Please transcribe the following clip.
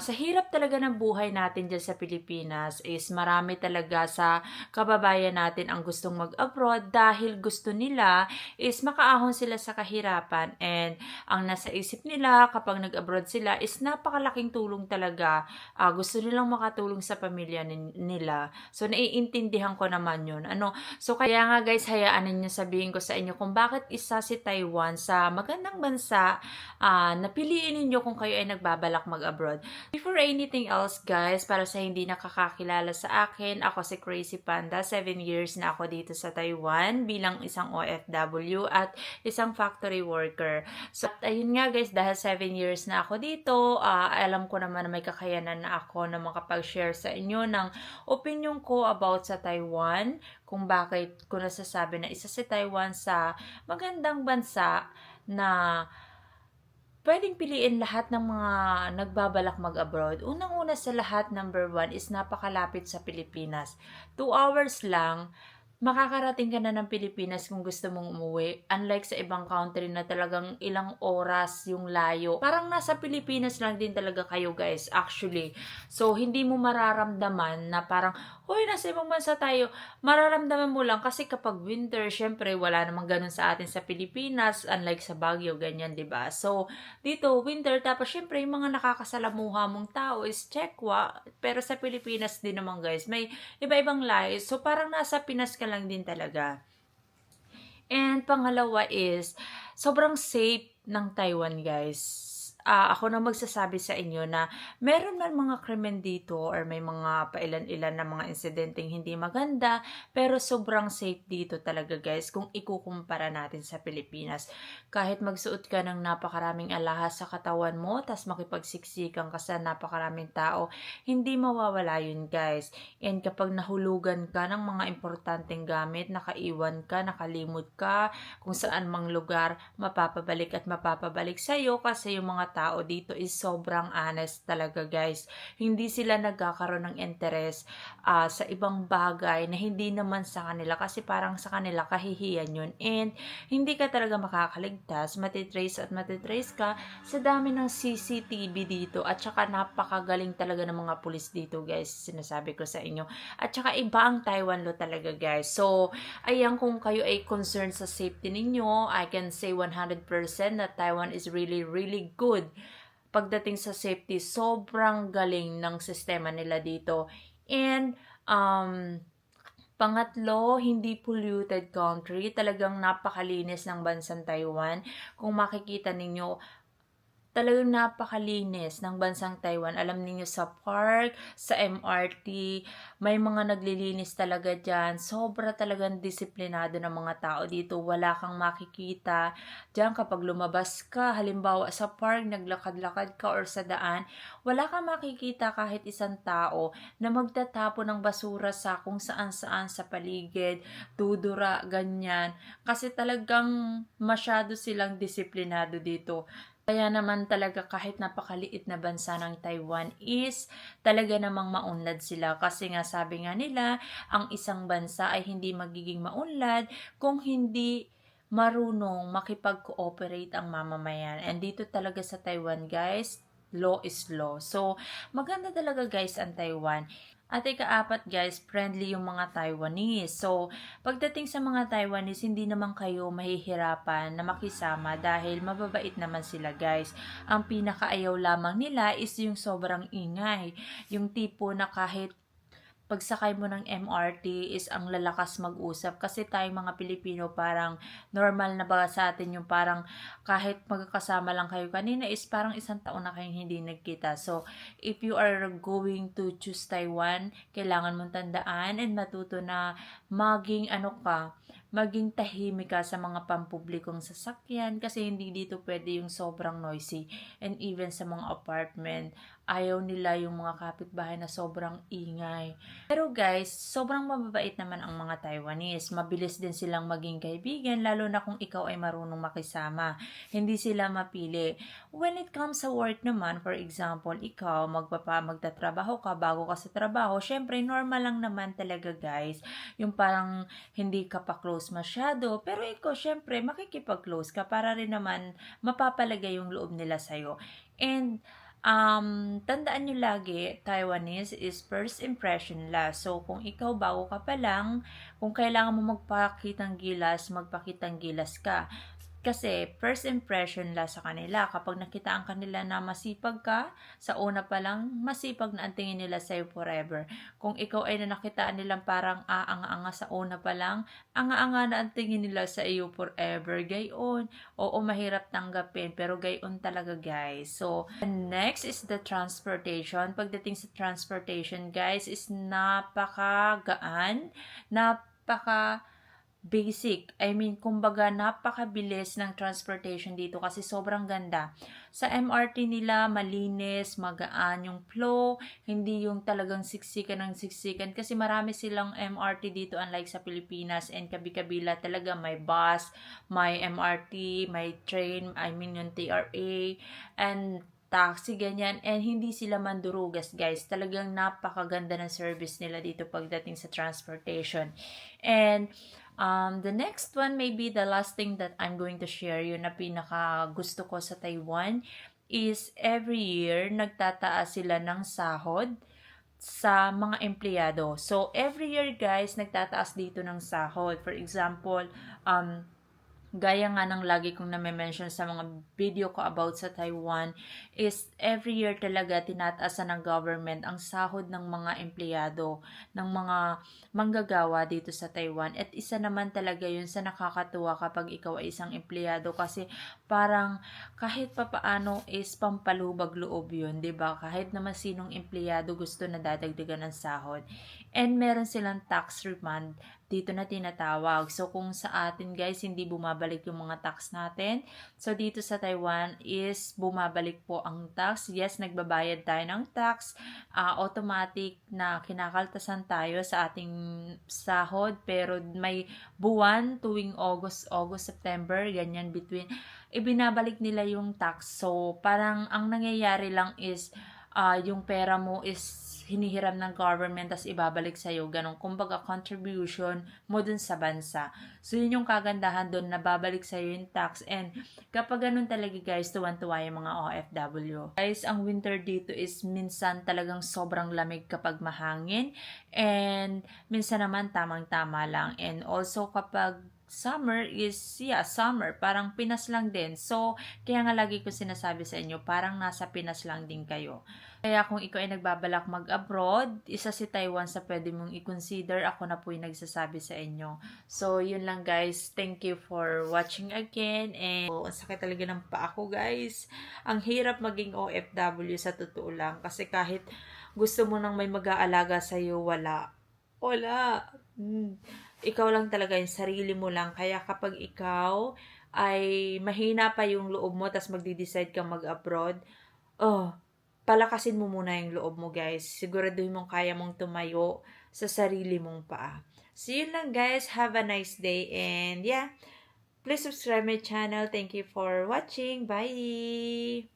Sa hirap talaga ng buhay natin dyan sa Pilipinas is marami talaga sa kababayan natin ang gustong mag-abroad dahil gusto nila is makaahon sila sa kahirapan and ang nasa isip nila kapag nag-abroad sila is napakalaking tulong talaga. Ah, gusto nilang makatulong sa pamilya nin- nila. So naiintindihan ko naman yun. Ano? So kaya nga guys, hayaan ninyo sabihin ko sa inyo kung bakit isa si Taiwan sa magandang bansa ah, napiliin ninyo kung kayo ay nagbabalak mag-abroad. Before anything else, guys, para sa hindi nakakakilala sa akin, ako si Crazy Panda. 7 years na ako dito sa Taiwan bilang isang OFW at isang factory worker. So, at ayun nga guys, dahil 7 years na ako dito, ah, alam ko naman na may kakayanan na ako na makapag-share sa inyo ng opinion ko about sa Taiwan, kung bakit ko nasasabi na isa si Taiwan sa magandang bansa na pwedeng piliin lahat ng mga nagbabalak mag-abroad. Unang-una sa lahat, number one, is napakalapit sa Pilipinas. Two hours lang, makakarating ka na ng Pilipinas kung gusto mong umuwi. Unlike sa ibang country na talagang ilang oras yung layo. Parang nasa Pilipinas lang din talaga kayo guys, actually. So, hindi mo mararamdaman na parang, Hoy, nasa ibang bansa tayo. Mararamdaman mo lang kasi kapag winter, syempre, wala namang ganun sa atin sa Pilipinas. Unlike sa Baguio, ganyan, ba So, dito, winter. Tapos, syempre, yung mga nakakasalamuha mong tao is Chekwa. Pero sa Pilipinas din naman, guys, may iba-ibang lahi. So, parang nasa Pinas ka lang din talaga. And pangalawa is, sobrang safe ng Taiwan, guys. Ah, ako na magsasabi sa inyo na meron man mga krimen dito or may mga pailan-ilan na mga insidenteng hindi maganda, pero sobrang safe dito talaga guys kung ikukumpara natin sa Pilipinas. Kahit magsuot ka ng napakaraming alahas sa katawan mo, tas makipagsiksikan ka sa napakaraming tao, hindi mawawala yun guys. And kapag nahulugan ka ng mga importanteng gamit, nakaiwan ka, nakalimot ka, kung saan mang lugar, mapapabalik at mapapabalik sa'yo kasi yung mga tao dito is sobrang honest talaga guys. Hindi sila nagkakaroon ng interest ah, sa ibang bagay na hindi naman sa kanila kasi parang sa kanila kahihiyan yun. And hindi ka talaga makakaligtas, matitrace at matitrace ka sa dami ng CCTV dito at saka napakagaling talaga ng mga pulis dito guys, sinasabi ko sa inyo. At saka iba ang Taiwan law talaga guys. So, ayan kung kayo ay concerned sa safety ninyo, I can say 100% that Taiwan is really really good pagdating sa safety. Sobrang galing ng sistema nila dito. And um Pangatlo, hindi polluted country. Talagang napakalinis ng bansang Taiwan. Kung makikita ninyo, talagang napakalinis ng bansang Taiwan. Alam niyo sa park, sa MRT, may mga naglilinis talaga dyan. Sobra talagang disiplinado ng mga tao dito. Wala kang makikita. Diyan kapag lumabas ka, halimbawa sa park, naglakad-lakad ka or sa daan, wala kang makikita kahit isang tao na magtatapo ng basura sa kung saan-saan sa paligid, dudura, ganyan. Kasi talagang masyado silang disiplinado dito. Kaya naman talaga kahit napakaliit na bansa ng Taiwan is talaga namang maunlad sila kasi nga sabi nga nila ang isang bansa ay hindi magiging maunlad kung hindi marunong makipag-cooperate ang mamamayan. And dito talaga sa Taiwan guys, law is law. So maganda talaga guys ang Taiwan. At ikaapat guys, friendly yung mga Taiwanese. So, pagdating sa mga Taiwanese, hindi naman kayo mahihirapan na makisama dahil mababait naman sila guys. Ang pinakaayaw lamang nila is yung sobrang ingay. Yung tipo na kahit pagsakay mo ng MRT is ang lalakas mag-usap kasi tayong mga Pilipino parang normal na ba sa atin yung parang kahit magkakasama lang kayo kanina is parang isang taon na kayong hindi nagkita. So, if you are going to choose Taiwan, kailangan mong tandaan and matuto na maging ano ka, maging tahimik ka sa mga pampublikong sasakyan kasi hindi dito pwede yung sobrang noisy and even sa mga apartment ayaw nila yung mga kapitbahay na sobrang ingay. Pero guys, sobrang mababait naman ang mga Taiwanese. Mabilis din silang maging kaibigan, lalo na kung ikaw ay marunong makisama. Hindi sila mapili. When it comes sa work naman, for example, ikaw magpapa magtatrabaho ka bago ka sa trabaho, syempre normal lang naman talaga guys. Yung parang hindi ka pa close masyado, pero ikaw syempre makikipag-close ka para rin naman mapapalagay yung loob nila sa'yo. And um, tandaan nyo lagi, Taiwanese is first impression last. So, kung ikaw bago ka pa lang, kung kailangan mo magpakitang gilas, magpakitang gilas ka. Kasi first impression la sa kanila. Kapag nakitaan kanila na masipag ka, sa una pa lang, masipag na ang tingin nila sa'yo forever. Kung ikaw ay na nakitaan nilang parang aanga-anga sa una pa lang, anga-anga na ang tingin nila sa iyo forever. Gayon. Oo, mahirap tanggapin, pero gayon talaga guys. So, next is the transportation. Pagdating sa transportation guys, is napakagaan, napaka basic. I mean, kumbaga, napakabilis ng transportation dito kasi sobrang ganda. Sa MRT nila, malinis, magaan yung flow, hindi yung talagang siksikan ng siksikan kasi marami silang MRT dito unlike sa Pilipinas and kabi-kabila talaga may bus, may MRT, may train, I mean yung TRA, and taxi, ganyan. And hindi sila mandurugas, guys. Talagang napakaganda ng service nila dito pagdating sa transportation. And Um, the next one, maybe the last thing that I'm going to share yun na pinaka gusto ko sa Taiwan is every year nagtataas sila ng sahod sa mga empleyado. So, every year guys, nagtataas dito ng sahod. For example, um, gaya nga ng lagi kong na-mention sa mga video ko about sa Taiwan, is every year talaga tinataasan ng government ang sahod ng mga empleyado, ng mga manggagawa dito sa Taiwan. At isa naman talaga yun sa nakakatuwa kapag ikaw ay isang empleyado kasi parang kahit papaano is pampalubag loob yun, ba Kahit naman sinong empleyado gusto na dadagdagan ng sahod. And meron silang tax refund dito na tinatawag. So, kung sa atin guys, hindi bumabalik yung mga tax natin. So, dito sa Taiwan is bumabalik po ang tax. Yes, nagbabayad tayo ng tax. Uh, automatic na kinakaltasan tayo sa ating sahod. Pero may buwan tuwing August, August, September, ganyan between, ibinabalik nila yung tax. So, parang ang nangyayari lang is, uh, yung pera mo is hinihiram ng government tas ibabalik sa iyo ganun. Kumbaga contribution mo dun sa bansa. So yun yung kagandahan doon na babalik sa iyo yung tax. And kapag ganun talaga guys tuwan-tuwa yung mga OFW guys ang winter dito is minsan talagang sobrang lamig kapag mahangin. And minsan naman tamang-tama lang. And also kapag summer is, yeah, summer. Parang Pinas lang din. So, kaya nga lagi ko sinasabi sa inyo, parang nasa Pinas lang din kayo. Kaya kung ikaw ay nagbabalak mag-abroad, isa si Taiwan sa pwede mong i-consider. Ako na po yung nagsasabi sa inyo. So, yun lang guys. Thank you for watching again. And, oh, ang sakit talaga ng paa ko guys. Ang hirap maging OFW sa totoo lang. Kasi kahit gusto mo nang may mag-aalaga sa'yo, wala. Wala. Hmm ikaw lang talaga yung sarili mo lang. Kaya kapag ikaw ay mahina pa yung loob mo, tapos magdi-decide kang mag-abroad, oh, palakasin mo muna yung loob mo, guys. Siguraduhin mong kaya mong tumayo sa sarili mong paa. So, yun lang, guys. Have a nice day. And, yeah, please subscribe my channel. Thank you for watching. Bye!